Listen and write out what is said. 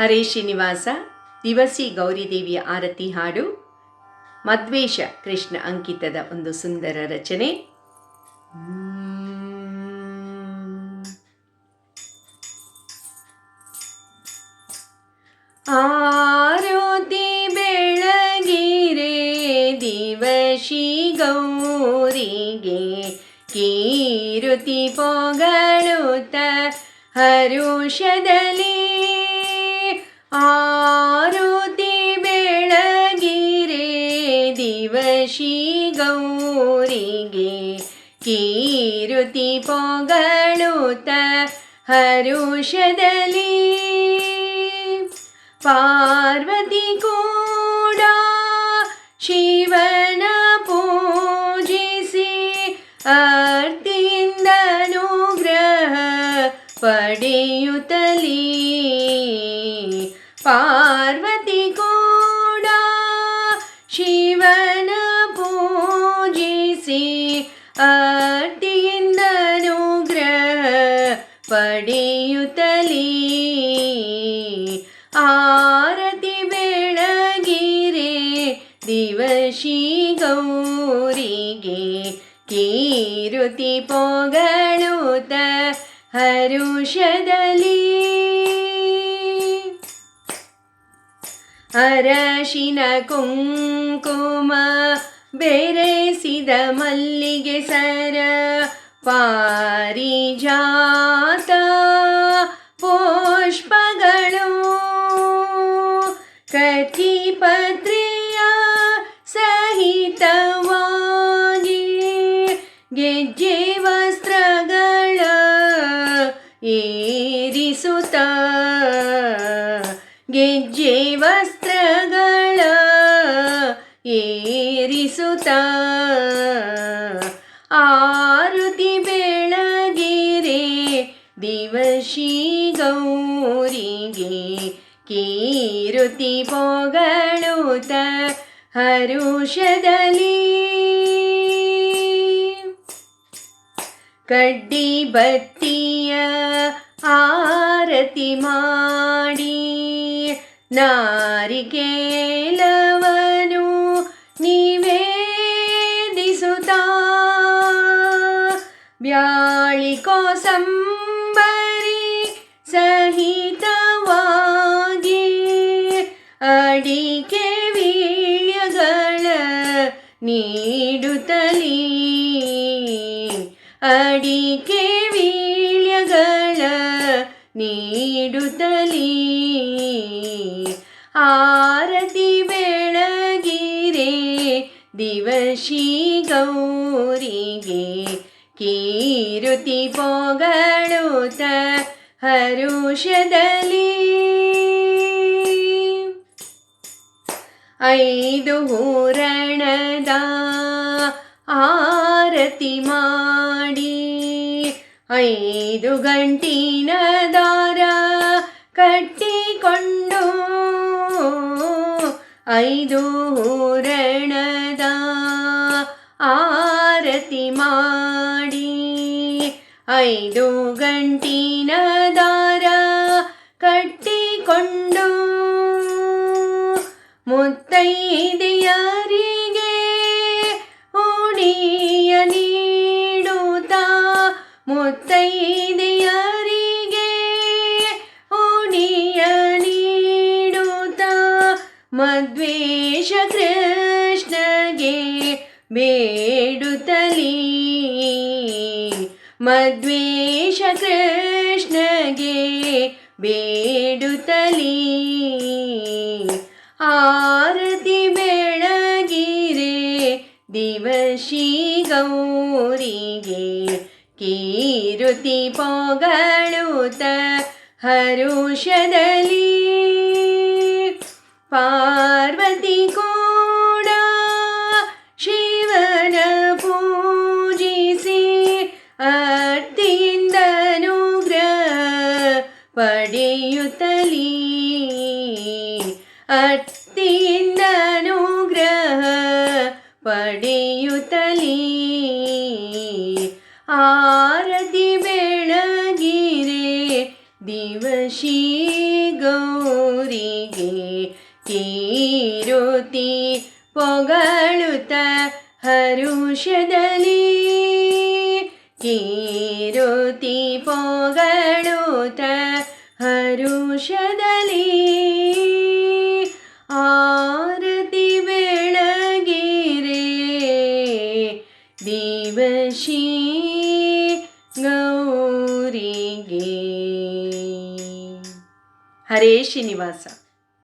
ಹರೇ ಶ್ರೀನಿವಾಸ, ದಿವಸಿ ಗೌರಿದೇವಿಯ ಆರತಿ ಹಾಡು, ಮದ್ವೇಷ ಕೃಷ್ಣ ಅಂಕಿತದ ಒಂದು ಸುಂದರ ರಚನೆ. ಆರೋತಿ ಬೆಳಗಿರೆ ದಿವಶಿ ಗೌರಿಗೆ ಕೀರುತಿ ಪೊಗಳುತ್ತ ಹರುಷದಲ್ಲಿ ಆರುತಿ ಬೆಳಗಿರೆ ದಿವಶಿ ಗೌರಿಗೆ ಕೀರುತಿ ಪೊಗಳುತ ಹರುಷದಲ್ಲಿ. ಪಾರ್ವತಿ ಕೂಡ ಶಿವನ ಪೂಜಿಸಿ ಆರ್ತಿಯಿಂದ ಶಿವನ ಪೂಜಿಸಿ ಆರ್ತಿಯಿಂದ ಅನುಗ್ರಹ ಪಡೆಯುತ್ತಲೀ. ಆರತಿ ಬೆಳಗಿರೆ ದಿವಶಿ ಗೌರಿಗೆ ಕೀರುತಿ ಪೊಗಳುತ್ತ ಹರುಷದಲ್ಲಿ. ಅರಶಿನ ಕುಂಕುಮ ಬೆರೆಸಿದ ಮಲ್ಲಿಗೆ ಸರ ಪಾರಿಜಾತ ಪುಷ್ಪಗಳು ಕಥಿಪತ್ರಿಯ ಸಹಿತವಾಗಿ ಗೆಜ್ಜೆ ವಸ್ತ್ರಗಳ ಏರಿಸುತ್ತ ಏರಿಸುತ್ತ ಆರುತಿ ಬೆಳಗಿರೆ ದಿವಶಿ ಗೌರಿಗೆ ಕೀರುತಿ ಪೊಗಳುತ ಹರುಷದಲ್ಲಿ. ಕಡ್ಡಿ ಬತ್ತಿಯ ಆರತಿ ಮಾಡಿ ನಾರಿಕೇಲವನು ಬ್ಯಾಳಿ ಕೋಸಂಬರಿ ಸಹಿತವಾಗಿ ಅಡಿಕೆ ವೀಳ್ಯಗಳ ನೀಡುತ್ತಲೀ. ಅಡಿಕೆ ವೀಳ್ಯಗಳ ನೀಡುತ್ತಲೀ. ಆರತಿ ಬೆಳಗಿರೆ ದಿವಶಿ ಗೌರಿಗೆ ಕೀರುತಿ ಪೊಗಳುತ್ತ ಹರುಷದಲ್ಲಿ ಐದು ಹೂರಣದ ಆರತಿ ಮಾಡಿ, ಐದು ಗಂಟಿನ ದಾರ ಕಟ್ಟಿಕೊಂಡು, ಐದು ಹೂರಣದ ಆರತಿ ಮಾಡಿ. ಐದು ಗಂಟಿನ ದಾರ ಕಟ್ಟಿಕೊಂಡು ಮುತ್ತೈದೆಯರಿಗೆ ಉಡಿಯ ನೀಡುತ್ತ? ಮುತ್ತೈದೆಯರಿಗೆ ಉಡಿಯ ನೀಡುತ್ತ? ಮದ್ವೇಷ ಕೃಷ್ಣಗೆ ಬೇಡುತ್ತಲೀ ಮದ್ವೇಷ ಕೃಷ್ಣಗೆ ಬೇಡುತ್ತಲೀ. ಆರತಿ ಬೆಳಗಿರೆ ದಿವಶಿ ಗೌರಿಗೆ ಕೀರುತಿ ಪೊಗಳುತ್ತ ಹರುಷದಲ್ಲಿ. ಪಾರ್ವತಿ ಅರ್ತಿಯಿಂದ ಅನುಗ್ರಹ ಪಡೆಯುತ್ತಲೀ ಅತ್ತಿಯಿಂದನುಗ್ರಹ ಪಡೆಯುತ್ತಲೀ ಆರತಿ ಬೆಳಗಿರೆ ದಿವಶಿ ಗೌರಿಗೆ ಕೀರುತಿ ಪೊಗಳುತ್ತ ಹರುಷದಲ್ಲಿ. ಪೊಗಳುತ್ತ ಹರುಷದಲ್ಲಿ ಆರತಿ ಬೆಳಗಿರೆ ದಿವಶಿ ಗೌರಿಗೆ. ಹರೇ ಶ್ರೀನಿವಾಸ.